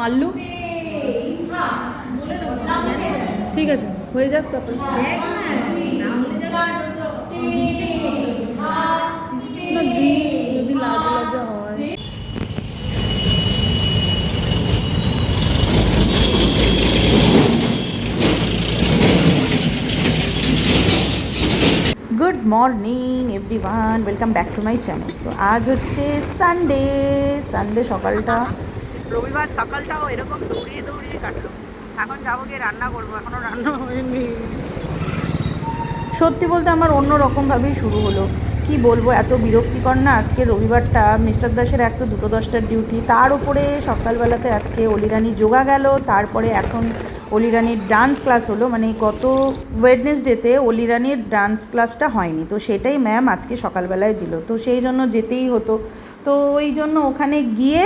মাল্লু ঠিক আছে, হয়ে যাক তারপর good morning everyone welcome back to my channel তো আজ হচ্ছে সানডে সানডে সকালটা। রবিবার সকালটাও এরকম দৌড়িয়ে দৌড়িয়ে কাটলো। এখন যাব গিয়ে রান্না করব, এখনও রান্না হয়নি। সত্যি বলতে আমার অন্য রকমভাবেই শুরু হলো। কি বলব, এত বিরক্তিকর না আজকে রবিবারটা। মিস্টার দাসের এক তো দুটো দশটার ডিউটি, তার উপরে সকালবেলাতে আজকে অলিরানি যোগা গেল, তারপরে এখন অলিরানির ডান্স ক্লাস হলো। মানে গত ওয়েডনেসডেতে অলিরানির ডান্স ক্লাসটা হয়নি। তো সেটাই ম্যাম আজকে সকালবেলায় দিল। তো সেই জন্য যেতেই হতো। তো ওই জন্য ওখানে গিয়ে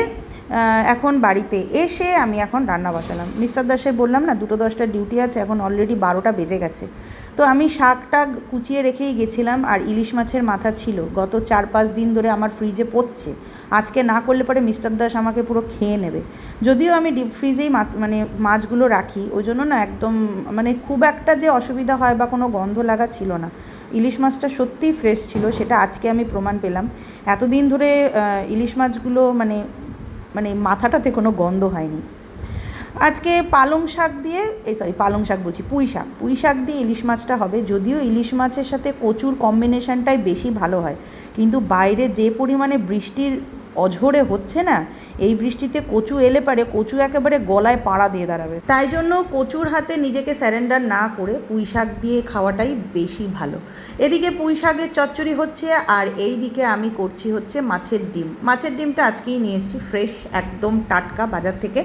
এখন বাড়িতে এসে আমি এখন রান্না বসালাম। মিস্টার দাসের বললাম, না, দুটো দশটার ডিউটি আছে, এখন অলরেডি বারোটা বেজে গেছে। তো আমি শাকটা কুচিয়ে রেখেই গেছিলাম, আর ইলিশ মাছের মাথা ছিল। গত চার পাঁচ দিন ধরে আমার ফ্রিজে পড়ছে। আজকে না করলে পরে মিস্টার দাস আমাকে পুরো খেয়ে নেবে। যদিও আমি ডিপ ফ্রিজেই মানে মাছগুলো রাখি, ওই জন্য না একদম মানে খুব একটা যে অসুবিধা হয় বা কোনো গন্ধ লাগা ছিল না। ইলিশ মাছটা সত্যিই ফ্রেশ ছিল, সেটা আজকে আমি প্রমাণ পেলাম। এতদিন ধরে ইলিশ মাছগুলো মানে মানে মাথাটাতে কোনো গন্ধ হয়নি। আজকে পালং শাক দিয়ে, এই সরি পালং শাক বলছি, পুঁই শাক। পুঁই শাক দিয়ে ইলিশ মাছটা হবে, যদিও ইলিশ মাছের সাথে কচুর কম্বিনেশনটাই বেশি ভালো হয়। কিন্তু বাইরে যে পরিমাণে বৃষ্টির অঝরে হচ্ছে না? এই বৃষ্টিতে কচু এলে পারে, কচু একেবারে গলায় পাড়া দিয়ে দাঁড়াবে। তাই জন্য কচুর হাতে নিজেকে স্যারেন্ডার না করে পুঁই শাক দিয়ে খাওয়াটাই বেশি ভালো। এদিকে পুঁই শাকের চচ্চড়ি হচ্ছে আর এই দিকে আমি করছি হচ্ছে মাছের ডিম। মাছের ডিমটা আজকেই নিয়ে এসেছি ফ্রেশ একদম টাটকা বাজার থেকে।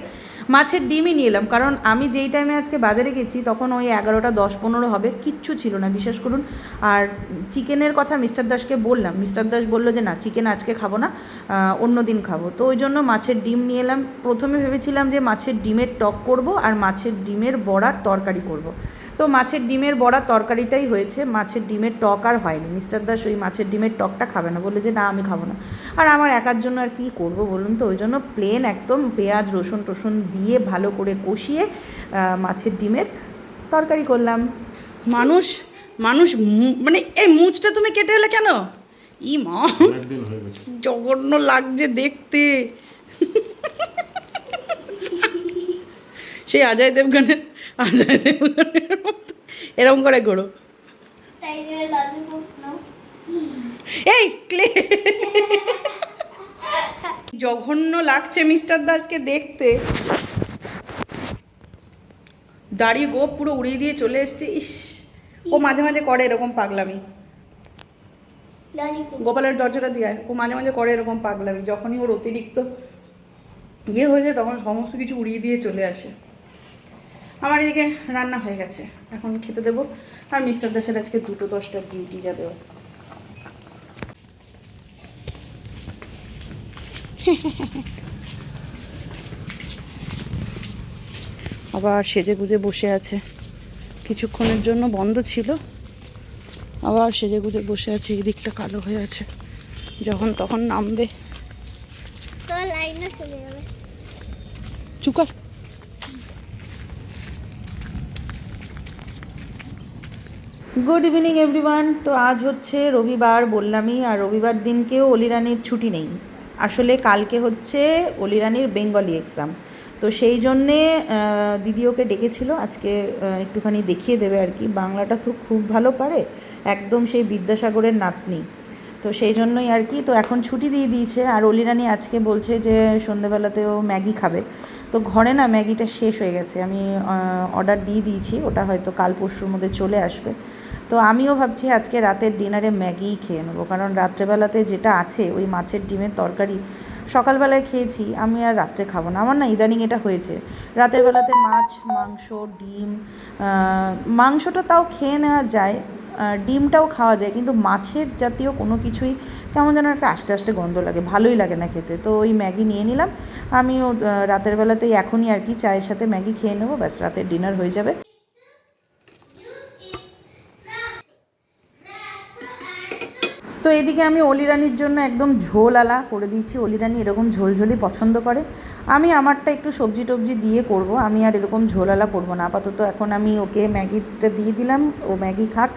মাছের ডিমই নিয়ে এলাম, কারণ আমি যেই টাইমে আজকে বাজারে গেছি, তখন ওই এগারোটা, দশ, পনেরো হবে, কিচ্ছু ছিল না। বিশ্বাস করুন, আর চিকেনের কথা মিস্টার দাসকে বললাম। মিস্টার দাস বলল যে, না চিকেন আজকে খাব না। অন্য দিন খাব। তো ওই জন্য মাছের ডিম নিয়ে এলাম। প্রথমে ভেবেছিলাম যে মাছের ডিমের টক করব আর মাছের ডিমের বড়ার তরকারি করব। তো মাছের ডিমের বড়া তরকারিটাই হয়েছে। মাছের ডিমের টক আর হয়নি। মিস্টার দাস ওই মাছের ডিমের টকটা খাবে না। বলে যে না, আমি খাব না। আর আমার একার জন্য আর কি করব বলুন তো? ওই জন্য প্লেন একদম পেঁয়াজ, রসুন টসুন দিয়ে ভালো করে কষিয়ে মাছের ডিমের তরকারি করলাম। মানুষ মানুষ মানে এই মুচটা তুমি কেটে এলে কেন? ই মা। জঘন্য লাগছে দেখতে। সেই অজয় দেবগানের অজয় দেবগানের মতো। এরকম করে ঘোরো। এই ক্লে জঘন্য লাগছে মিস্টার দাসকে দেখতে। দাড়ি গোপ পুরো উড়িয়ে দিয়ে চলে এসছে। ইস ও মাঝে মাঝে করে এরকম পাগলামি। গোপালের দরজাটা দিয়ে ও মাঝে মাঝে করে এরকম পাগলামি, যখনই ওর অতিরিক্ত ইয়ে হয়ে যায় তখন সমস্ত কিছু উড়িয়ে দিয়ে চলে আসে। আমার এদিকে রান্না হয়ে গেছে, এখন খেতে দেবো। আর মিস্টার দাসের আজকে দুটো দশটার ডিউটি যাবে। আবার সেজে গুজে বসে আছে। কিছুক্ষণের জন্য বন্ধ ছিল। আবার সেজে গুজে বসে আছে এই দিকটা কালো হয়ে আছে। যখন তখন নামবে। চুকার গুড ইভিনিং এভরিওয়ান তো আজ হচ্ছে রবিবার বললামই আর রবিবার দিনকেও অলিরানির ছুটি নেই। আসলে কালকে হচ্ছে অলিরানির বেঙ্গলি এক্সাম তো সেই জন্যে দিদি ওকে ডেকেছিল। আজকে একটুখানি দেখিয়ে দেবে আর কি। বাংলাটা তো খুব ভালো পারে, একদম সেই বিদ্যাসাগরের নাতনি। তো সেই জন্যই আর কি, তো এখন ছুটি দিয়ে দিয়েছে। আর অলিরানি আজকে বলছে যে সন্ধেবেলাতে ও ম্যাগি খাবে। তো ঘরে না ম্যাগিটা শেষ হয়ে গেছে। আমি অর্ডার দিয়ে দিয়েছি। ওটা হয়তো কাল পরশুর মধ্যে চলে আসবে। তো আমিও ভাবছি আজকে রাতের ডিনারে ম্যাগিই খেয়ে নেব। কারণ রাত্রেবেলাতে যেটা আছে, ওই মাছের ডিমের তরকারি সকালবেলায় খেয়েছি, আমি আর রাত্রে খাব না। আমার না ইদানিং এটা হয়েছে। রাতের বেলাতে মাছ, মাংস, ডিম মাংসটা তাও খেয়ে নেওয়া যায় ডিমটাও খাওয়া যায়, কিন্তু মাছের জাতীয় কোনো কিছুই কেমন যেন একটা আস্তে আস্তে গন্ধ লাগে, ভালোই লাগে না খেতে। তো ওই ম্যাগি নিয়ে নিলাম, আমিও রাতের বেলাতেই এখনই আর কি চায়ের সাথে ম্যাগি খেয়ে নেব, ব্যাস রাতের ডিনার হয়ে যাবে। তো এদিকে আমি অলিরানির জন্য একদম ঝোল আলা করে দিয়েছি। অলিরানি এরকম ঝোলঝোলই পছন্দ করে। আমি আমারটা একটু সবজি টবজি দিয়ে করব। আমি আর এরকম ঝোলালা করব না। আপাতত এখন আমি ওকে ম্যাগিটা দিয়ে দিলাম। ও ম্যাগি খাক।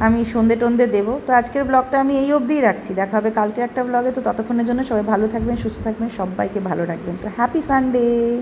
আমি সন্ধে টন্ধে দেবো। তো আজকের ব্লগটা আমি এই অবধিই রাখছি। দেখা হবে কালকে একটা ব্লগে। তো ততক্ষণের জন্য সবাই ভালো থাকবেন, সুস্থ থাকবেন, সবাইকে ভালো রাখবেন। তো হ্যাপি সানডে!